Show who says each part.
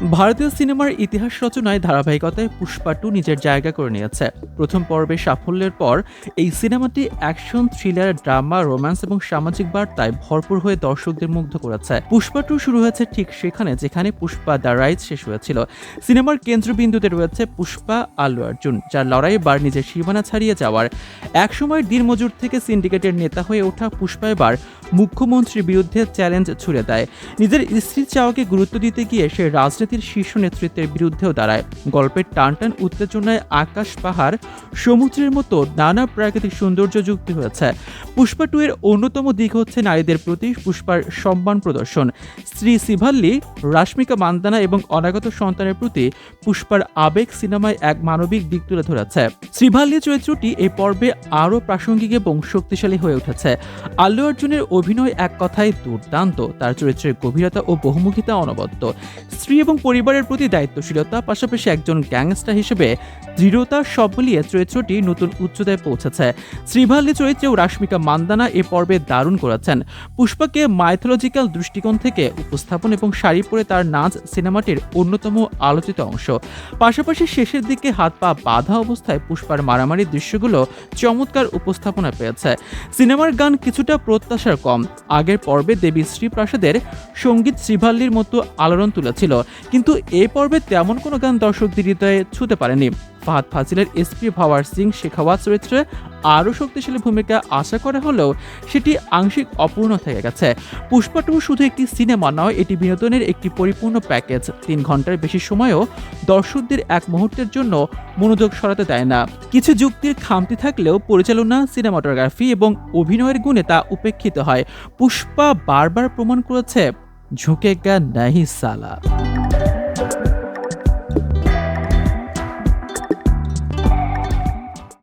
Speaker 1: ভারতীয় সিনেমার ইতিহাস রচনায় ধারাবাহিকতায় পুষ্পা টু নিজের জায়গা করে নিয়েছে। প্রথম পর্বে সাফল্যের পর এই সিনেমাটি অ্যাকশন, থ্রিলার, ড্রামা, রোম্যান্স এবং সামাজিক বার্তায় ভরপুর হয়ে দর্শকদের মুগ্ধ করেছে। পুষ্পা টু শুরু হয়েছে ঠিক সেখানে, যেখানে পুষ্পা দ্য রাইজ শেষ হয়েছিল। সিনেমার কেন্দ্রবিন্দুতে রয়েছে পুষ্পা আল্লু অর্জুন, যার লড়াই বার নিজের সীমানা ছাড়িয়ে যাওয়ার একসময় দিনমজুর থেকে সিন্ডিকেটের নেতা হয়ে ওঠা পুষ্পা এবার মুখ্যমন্ত্রীর বিরুদ্ধে চ্যালেঞ্জ ছুড়ে দেয়। নিজের স্ত্রীর চাওয়াকে গুরুত্ব দিতে গিয়ে সে রাজনীতির শীর্ষ নেতৃত্বের বিরুদ্ধেও দাঁড়ায়। গল্পের টান টান উত্তেজনায় আকাশ পাহাড়, সমুদ্রের মতো নানা প্রাকৃতিক সৌন্দর্য যুক্তি হয়েছে। পুষ্পা টু এর অন্যতম দিক হচ্ছে নারীদের প্রতি পুষ্পার সম্মান প্রদর্শন। স্ত্রী সিভাল্লি, রাশ্মিকা মান্দানা এবং অনাগত সন্তানের প্রতি পুষ্পার আবেগ সিনেমায় এক মানবিক দিক তুলে ধরেছে। শ্রীভাল্লি চরিত্রটি এই পর্বে আরও প্রাসঙ্গিক এবং শক্তিশালী হয়ে উঠেছে। আল্লু অর্জুনের অভিনয় এক কথায় দুর্দান্ত। তার চরিত্রের গভীরতা ও বহুমুখিতা অনবদ্য। স্ত্রী এবং পরিবারের প্রতি দায়িত্বশীলতা, পাশাপাশি একজন গ্যাংস্টার হিসেবে দৃঢ়তা, সব মিলিয়ে চরিত্রটি নতুন উচ্চতায় পৌঁছেছে। শ্রীভাল্লি চরিত্রেও রাশ্মিকা মান্দানা এ পর্বে দারুণ করেছেন। পুষ্পাকে মাইথোলজিক্যাল দৃষ্টিকোণ থেকে উপস্থাপন এবং শাড়ি পরে তার নাচ সিনেমাটির অন্যতম আলোচিত অংশ। পাশাপাশি শেষের দিকে হাত পা বাঁধা অবস্থায় পুষ্পার মারামারি দৃশ্যগুলো চমৎকার উপস্থাপনা পেয়েছে। সিনেমার গান কিছুটা প্রত্যাশার কম। আগের পর্বে দেবী শ্রীপ্রাসাদের সংগীত শ্রীভাল্লির মতো আলোড়ন তুলেছিল। কিন্তু এ পর্বে তেমন কোনো গান দর্শকদের হৃদয়ে ছুতে পারেনি। ফাহাদ ফাজিলের এসপি ভাওয়ার সিং শেখাওয়াত চরিত্রে আরও শক্তিশালী ভূমিকা আশা করা হলেও সেটি আংশিক অপূর্ণ থেকে গেছে। পুষ্পা টু শুধু একটি সিনেমা নয়, এটি বিনোদনের একটি পরিপূর্ণ প্যাকেজ। তিন ঘণ্টার বেশি সময়ও দর্শকদের এক মুহূর্তের জন্য মনোযোগ সরাতে দেয় না। কিছু যুক্তির খামতি থাকলেও পরিচালনা, সিনেমাটোগ্রাফি এবং অভিনয়ের গুণে তা উপেক্ষিত হয়। পুষ্পা বারবার প্রমাণ করেছে, ঝুঁকে গা নাহি সালা।